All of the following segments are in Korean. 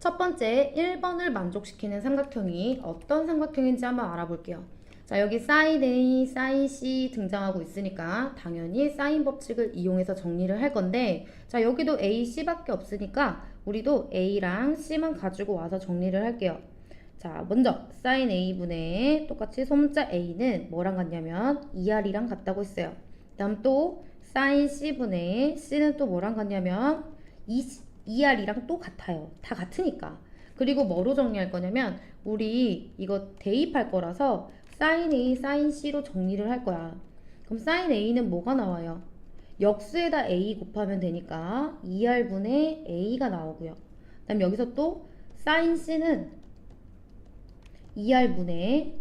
첫 번째 1번을 만족시키는 삼각형이 어떤 삼각형인지 한번 알아볼게요. 자, 여기 sin A, sin C 등장하고 있으니까 당연히 사인 법칙을 이용해서 정리를 할 건데 자, 여기도 A, C밖에 없으니까 우리도 A랑 C만 가지고 와서 정리를 할게요. 자, 먼저 sin A분의 똑같이 소문자 A는 뭐랑 같냐면 2R이랑 같다고 했어요. 다음 또 sin C분의 C는 또 뭐랑 같냐면 2, 2R이랑 또 같아요. 다 같으니까. 그리고 뭐로 정리할 거냐면 우리 이거 대입할 거라서 sin A, sin C로 정리를 할 거야. 그럼 sin A는 뭐가 나와요? 역수에다 A 곱하면 되니까 2R분의 A가 나오고요. 그 다음 여기서 또 sin C는 2R분의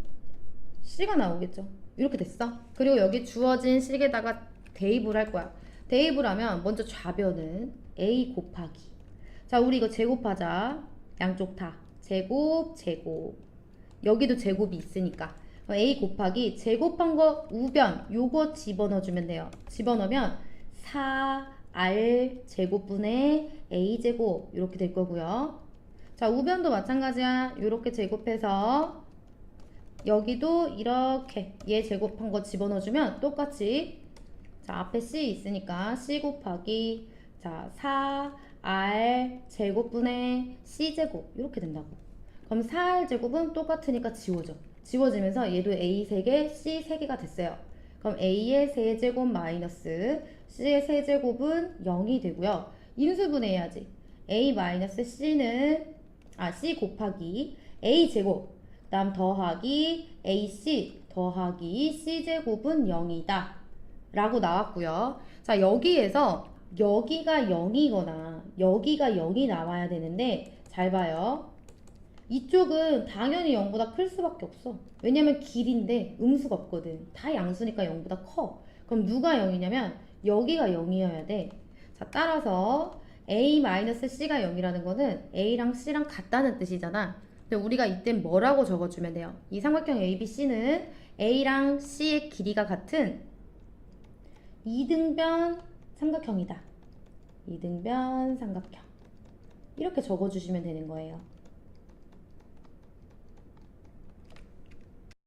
C가 나오겠죠. 이렇게 됐어. 그리고 여기 주어진 식에다가 대입을 할 거야. 대입을 하면 먼저 좌변은 A 곱하기. 자, 우리 이거 제곱하자. 양쪽 다. 제곱, 제곱. 여기도 제곱이 있으니까. A 곱하기 제곱한 거 우변 요거 집어넣어주면 돼요. 집어넣으면 4R 제곱분의 A 제곱 이렇게 될 거고요. 자, 우변도 마찬가지야. 이렇게 제곱해서 여기도 이렇게 얘 제곱한 거 집어넣어주면 똑같이 자 앞에 C 있으니까 C 곱하기 자 4R 제곱분의 C 제곱 이렇게 된다고. 그럼 4R 제곱은 똑같으니까 지워져. 지워지면서 얘도 A 3개 C 3개가 됐어요. 그럼 A의 세제곱 마이너스 C의 세제곱은 0이 되고요. 인수분해해야지. A 마이너스 C는 아 C 곱하기 A 제곱. 다음 더하기 AC 더하기 C제곱은 0이다. 라고 나왔고요. 자 여기에서 여기가 0이거나 여기가 0이 나와야 되는데 잘 봐요. 이쪽은 당연히 0보다 클 수밖에 없어. 왜냐면 길인데 음수가 없거든. 다 양수니까 0보다 커. 그럼 누가 0이냐면 여기가 0이어야 돼 자 따라서 A-C가 0이라는 거는 A랑 C랑 같다는 뜻이잖아. 근데 우리가 이땐 뭐라고 적어주면 돼요? 이 삼각형 ABC는 A랑 C의 길이가 같은 이등변 삼각형이다. 이등변 삼각형. 이렇게 적어주시면 되는 거예요.